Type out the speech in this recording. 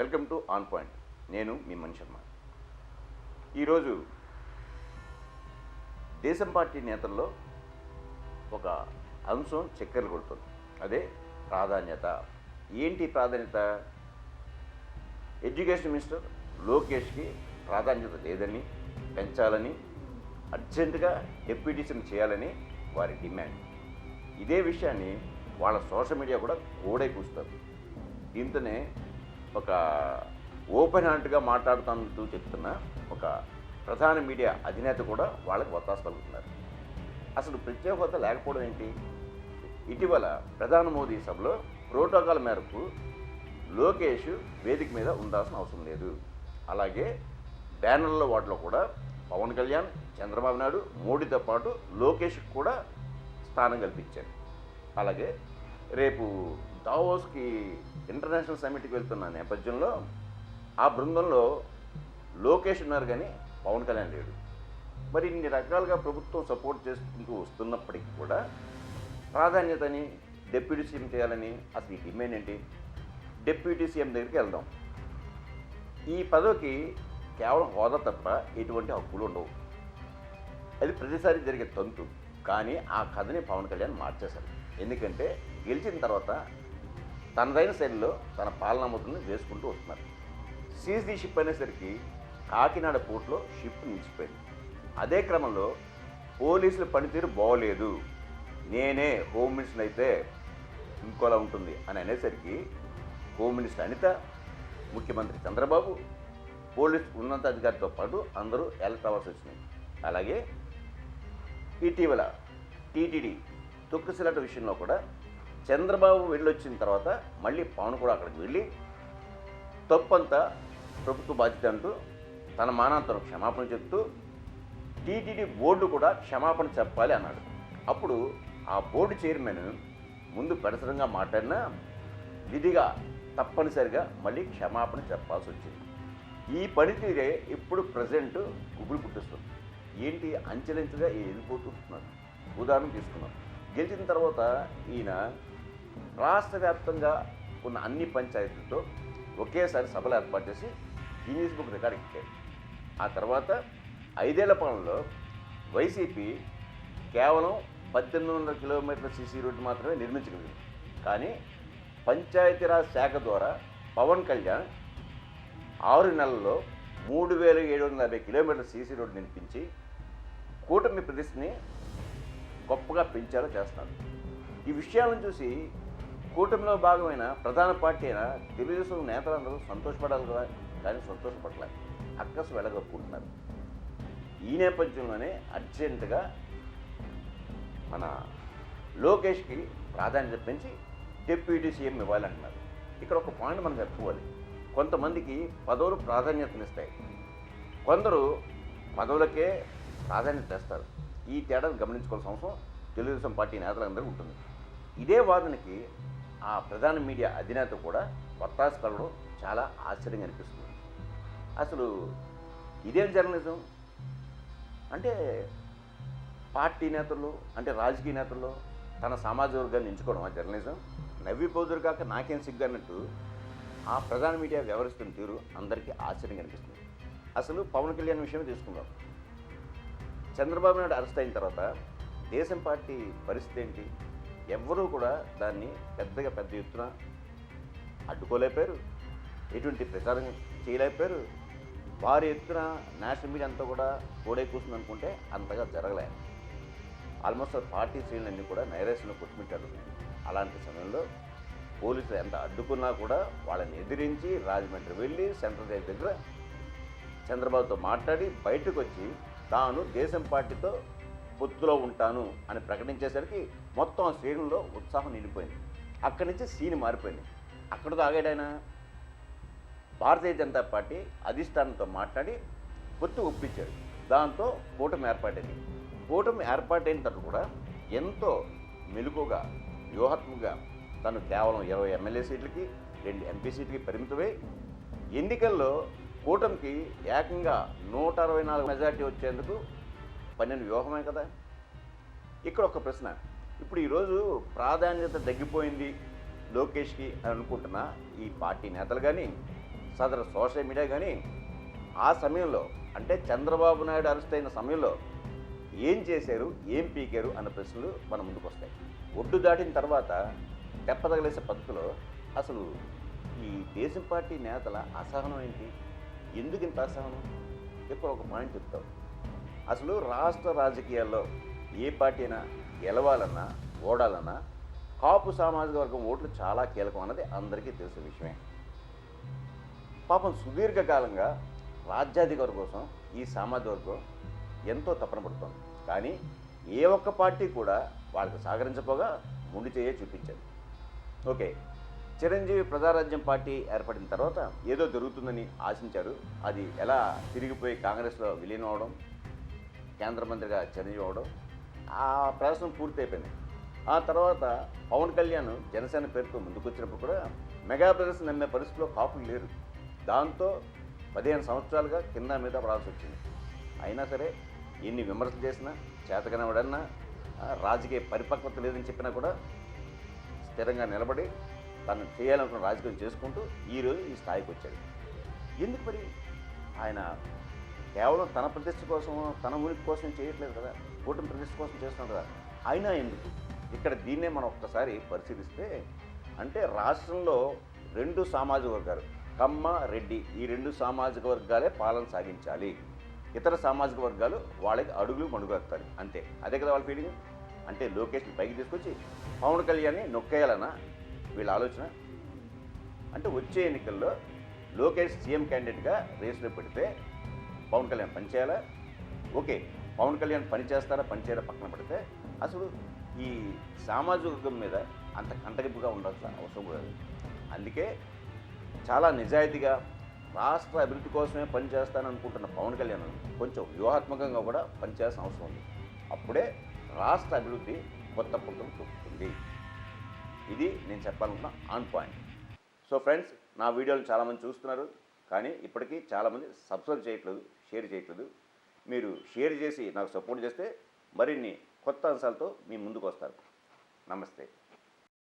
Welcome to on point. నేను మీ మణి శర్మ. ఈరోజు దేశం పార్టీ నేతల్లో ఒక అంశం చక్కెరలు కొడుతుంది. అదే ప్రాధాన్యత. ఏంటి ప్రాధాన్యత? ఎడ్యుకేషన్ మినిస్టర్ లోకేష్కి ప్రాధాన్యత లేదని పెంచాలని అర్జెంటుగా డెప్యూటీషన్ చేయాలని వారి డిమాండ్. ఇదే విషయాన్ని వాళ్ళ సోషల్ మీడియా కూడా కూడే కూస్తారు దీంతోనే ఒక ఓపెన్ హార్ట్గా మాట్లాడుతూ చెప్తున్న ఒక ప్రధాన మీడియా అధినేత కూడా వాళ్ళకి వత్తాసు పలుకుతున్నారు. అసలు ప్రత్యేక హోదా లేకపోవడం ఏంటి? ఇటీవల ప్రధాని మోదీ సభలో ప్రోటోకాల్ మేరకు లోకేష్ వేదిక మీద ఉండాల్సిన అవసరం లేదు. అలాగే బ్యానర్ల వాటిలో కూడా పవన్ కళ్యాణ్ చంద్రబాబు నాయుడు మోడీతో పాటు లోకేష్కి కూడా స్థానం కల్పించారు. అలాగే రేపు దావోస్కి ఇంటర్నేషనల్ సమ్మిట్కి వెళ్తున్న నేపథ్యంలో ఆ బృందంలో లోకేష్ ఉన్నారు కానీ పవన్ కళ్యాణ్ లేడు. మరి ఇన్ని రకాలుగా ప్రభుత్వం సపోర్ట్ చేసుకుంటూ వస్తున్నప్పటికీ కూడా ప్రాధాన్యతని డెప్యూటీ సీఎం చేయాలని అసలు ఈ డిమాండ్ ఏంటి? డెప్యూటీ సీఎం దగ్గరికి వెళ్దాం. ఈ పదవికి కేవలం హోదా తప్ప ఎటువంటి హక్కులు ఉండవు. అది ప్రతిసారి జరిగే తంతు. కానీ ఆ కథని పవన్ కళ్యాణ్ మార్చేశారు. ఎందుకంటే గెలిచిన తర్వాత తనదైన శైలిలో తన పాలన ముద్రను వేసుకుంటూ వస్తున్నారు. సీజీ షిప్ అనేసరికి కాకినాడ పోర్టులో షిప్ నిలిచిపోయింది. అదే క్రమంలో పోలీసుల పనితీరు బాగోలేదు. నేనే హోమ్ మినిస్టర్ అయితే ఇంకోలా ఉంటుంది అని అనేసరికి హోమ్ మినిస్టర్ అనిత ముఖ్యమంత్రి చంద్రబాబు పోలీస్ ఉన్నతాధికారితో పాటు అందరూ ఎలక్ట్ అవ్వాల్సి వచ్చినాయి. అలాగే ఇటీవల టీటీడీ తొక్కుసిలట విషయంలో కూడా చంద్రబాబు వెళ్ళొచ్చిన తర్వాత మళ్ళీ పవన్ కూడా అక్కడికి వెళ్ళి తప్పంతా ప్రభుత్వ బాధ్యత అంటూ తన మానాంతరం క్షమాపణ చెప్తూ టీటీడీ బోర్డు కూడా క్షమాపణ చెప్పాలి అన్నాడు. అప్పుడు ఆ బోర్డు చైర్మన్ ముందు పరిసరంగా మాట్లాడినా విధిగా తప్పనిసరిగా మళ్ళీ క్షమాపణ చెప్పాల్సి వచ్చింది. ఈ పనితీరే ఇప్పుడు ప్రజెంట్ గుబులు పుట్టిస్తుంది. ఏంటి? అంచెలంచెగా వెళ్ళిపోతున్నారు ఉదాహరణ తీసుకున్నాం గెలిచిన తర్వాత ఈయన రాష్ట్ర వ్యాప్తంగా ఉన్న అన్ని పంచాయతీలతో ఒకేసారి సభలు ఏర్పాటు చేసి గిన్నీస్ బుక్ రికార్డ్ ఎక్కారు ఆ తర్వాత ఐదేళ్ళ పాలనలో వైసీపీ కేవలం పద్దెనిమిది వందల కిలోమీటర్ల సీసీ రోడ్డు మాత్రమే నిర్మించగలిగింది. కానీ పంచాయతీరాజ్ శాఖ ద్వారా పవన్ కళ్యాణ్ ఆరు నెలల్లో మూడు వేల ఏడు వందల యాభై కిలోమీటర్ల సీసీ రోడ్డు నిర్మించి కూటమి ప్రతిష్టని గొప్పగా పెంచేలా చేస్తున్నారు ఈ విషయాలను చూసి కూటమిలో భాగమైన ప్రధాన పార్టీ అయిన తెలుగుదేశం నేతలందరూ సంతోషపడాలి కదా? కానీ సంతోషపడలేదు. అక్కసు వెళ్ళగొప్పుకుంటున్నారు ఈ నేపథ్యంలోనే అర్జెంటుగా మన లోకేష్కి ప్రాధాన్యత పెంచి డిప్యూటీ సీఎం ఇవ్వాలంటున్నారు. ఇక్కడ ఒక పాయింట్ మనం చెప్పుకోవాలి. కొంతమందికి పదవులు ప్రాధాన్యతనిస్తాయి. కొందరు పదవులకే ప్రాధాన్యత ఇస్తారు ఈ తేడాను గమనించుకోవాల్సిన అవసరం తెలుగుదేశం పార్టీ నేతలందరూ ఉంటుంది. ఇదే వాదనకి ఆ ప్రధాన మీడియా అధినేత కూడా వత్తాసు కలవడం చాలా ఆశ్చర్యంగా అనిపిస్తుంది. అసలు ఇదేం జర్నలిజం? అంటే పార్టీ నేతలు అంటే రాజకీయ నేతల్లో తన సమాజ వర్గాన్ని ఎంచుకోవడం ఆ జర్నలిజం? నవ్విపోదురు కాక నాకేం సిగ్గు అన్నట్టు ఆ ప్రధాన మీడియా వ్యవహరిస్తున్న తీరు అందరికీ ఆశ్చర్యంగా అనిపిస్తుంది. అసలు పవన్ కళ్యాణ్ విషయం తీసుకుందాం. చంద్రబాబు నాయుడు అరెస్ట్ అయిన తర్వాత దేశం పార్టీ పరిస్థితి ఏంటి? ఎవ్వరూ కూడా దాన్ని పెద్దగా పెద్ద ఎత్తున అడ్డుకోలేకపోయారు. ఎటువంటి ప్రచారం చేయలేకపోయారు. వారి ఎత్తున నేషనల్ మీడియా అంతా కూడా కోడే కూర్చుంది అనుకుంటే అంతగా జరగలే. ఆల్మోస్ట్ పార్టీ శ్రేణులన్నీ కూడా నైరాశ్యంలో కొట్టుమిట్టారు. అలాంటి సమయంలో పోలీసులు ఎంత అడ్డుకున్నా కూడా వాళ్ళని ఎదిరించి రాజమండ్రి వెళ్ళి సెంట్రల్ దగ్గర చంద్రబాబుతో మాట్లాడి బయటకు వచ్చి తాను దేశం పార్టీతో పొత్తులో ఉంటాను అని ప్రకటించేసరికి మొత్తం ఆ శ్రేణుల్లో ఉత్సాహం నిండిపోయింది. అక్కడి నుంచి సీన్ మారిపోయింది. అక్కడ తాగాడైనా భారతీయ జనతా పార్టీ అధిష్టానంతో మాట్లాడి పొత్తు ఒప్పించాడు. దాంతో కూటమి ఏర్పాటైంది. కూటమి ఏర్పాటైన తర్వాత కూడా ఎంతో మెలుకుగా వ్యూహాత్మకంగా తను కేవలం ఇరవై ఎమ్మెల్యే సీట్లకి రెండు ఎంపీ సీట్లకి పరిమితమై ఎన్నికల్లో కూటమికి ఏకంగా నూట అరవై నాలుగు మెజార్టీ వచ్చేందుకు పన్నెండు వ్యూహమే కదా? ఇక్కడ ఒక ప్రశ్న. ఇప్పుడు ఈరోజు ప్రాధాన్యత తగ్గిపోయింది లోకేష్కి అని అనుకుంటున్న ఈ పార్టీ నేతలు కానీ సదరు సోషల్ మీడియా కానీ ఆ సమయంలో అంటే చంద్రబాబు నాయుడు అరెస్ట్ అయిన సమయంలో ఏం చేశారు ఏం పీకారు అన్న ప్రశ్నలు మన ముందుకు వస్తాయి. ఒడ్డు దాటిన తర్వాత తెప్పతగలేసే పద్ధతిలో అసలు ఈ దేశం పార్టీ నేతల అసహనం ఏంటి? ఎందుకు ఇంత అసహనం? ఇక్కడ ఒక పాయింట్ చెప్తాం. అసలు రాష్ట్ర రాజకీయాల్లో ఏ పార్టీ అయినా గెలవాలన్నా ఓడాలన్నా కాపు సామాజిక వర్గం ఓట్లు చాలా కీలకం అన్నది అందరికీ తెలిసిన విషయమే. పాపం సుదీర్ఘకాలంగా రాజ్యాధికారి కోసం ఈ సామాజిక వర్గం ఎంతో తపన పడుతోంది. కానీ ఏ ఒక్క పార్టీ కూడా వాళ్ళకి సహకరించపోగా ముందు చేయే చూపించారు ఓకే చిరంజీవి ప్రజారాజ్యం పార్టీ ఏర్పడిన తర్వాత ఏదో జరుగుతుందని ఆశించారు. అది ఎలా తిరిగిపోయి కాంగ్రెస్లో విలీనం అవడం? కేంద్ర మంత్రిగా చిరంజీవి అవడం ఆ ప్రదర్శన పూర్తయిపోయింది. ఆ తర్వాత పవన్ కళ్యాణ్ జనసేన పేరుతో ముందుకొచ్చినప్పుడు కూడా మెగా బ్రదర్స్ నమ్మే పరిస్థితిలో కాపులు లేరు. దాంతో పదిహేను సంవత్సరాలుగా కింద మీద పడాల్సి వచ్చింది. అయినా సరే ఎన్ని విమర్శలు చేసినా చేతకనవడన్నా రాజకీయ పరిపక్వత లేదని చెప్పినా కూడా స్థిరంగా నిలబడి తను చేయాలనుకున్న రాజకీయం చేసుకుంటూ ఈరోజు ఈ స్థాయికి వచ్చాడు. ఎందుకు మరి ఆయన కేవలం తన ప్రతిష్ట కోసం తన ఉనికి కోసం చేయట్లేదు కదా. కూటమి ప్రతిష్ట కోసం చేస్తున్నాడు కదా. అయినా ఎందుకు? ఇక్కడ దీన్నే మనం ఒక్కసారి పరిశీలిస్తే అంటే రాష్ట్రంలో రెండు సామాజిక వర్గాలు కమ్మ రెడ్డి ఈ రెండు సామాజిక వర్గాలే పాలన సాగించాలి. ఇతర సామాజిక వర్గాలు వాళ్ళకి అడుగులు మడుగుతారు అంతే. అదే కదా వాళ్ళ ఫీలింగ్ అంటే లోకేష్ని పైకి తీసుకొచ్చి పవన్ కళ్యాణ్ని నొక్కేయాలనా? వీళ్ళ ఆలోచన. అంటే వచ్చే ఎన్నికల్లో లోకేష్ సీఎం క్యాండిడేట్గా రేసులో పెడితే పవన్ కళ్యాణ్ పనిచేయాలా? ఓకే పవన్ కళ్యాణ్ పని చేస్తారా పని చేయరా పక్కన పెడితే అసలు ఈ సామాజిక వర్గం మీద అంత కంటగింపుగా ఉండాల్సిన అవసరం కూడా లేదు. అందుకే చాలా నిజాయితీగా రాష్ట్ర అభివృద్ధి కోసమే పనిచేస్తాననుకుంటున్న పవన్ కళ్యాణ్ కొంచెం వ్యూహాత్మకంగా కూడా పనిచేయాల్సిన అవసరం ఉంది. అప్పుడే రాష్ట్ర అభివృద్ధి కొత్త పుట్టం చూపుతుంది. ఇది నేను చెప్పాలనుకున్న ఆన్ పాయింట్. సో ఫ్రెండ్స్ నా వీడియోలు చాలామంది చూస్తున్నారు. కానీ ఇప్పటికీ చాలామంది సబ్స్క్రైబ్ చేయట్లేదు. షేర్ చేయట్లేదు. మీరు షేర్ చేసి నాకు సపోర్ట్ చేస్తే మరిన్ని కొత్త అంశాలతో మీ ముందుకు వస్తారు. నమస్తే.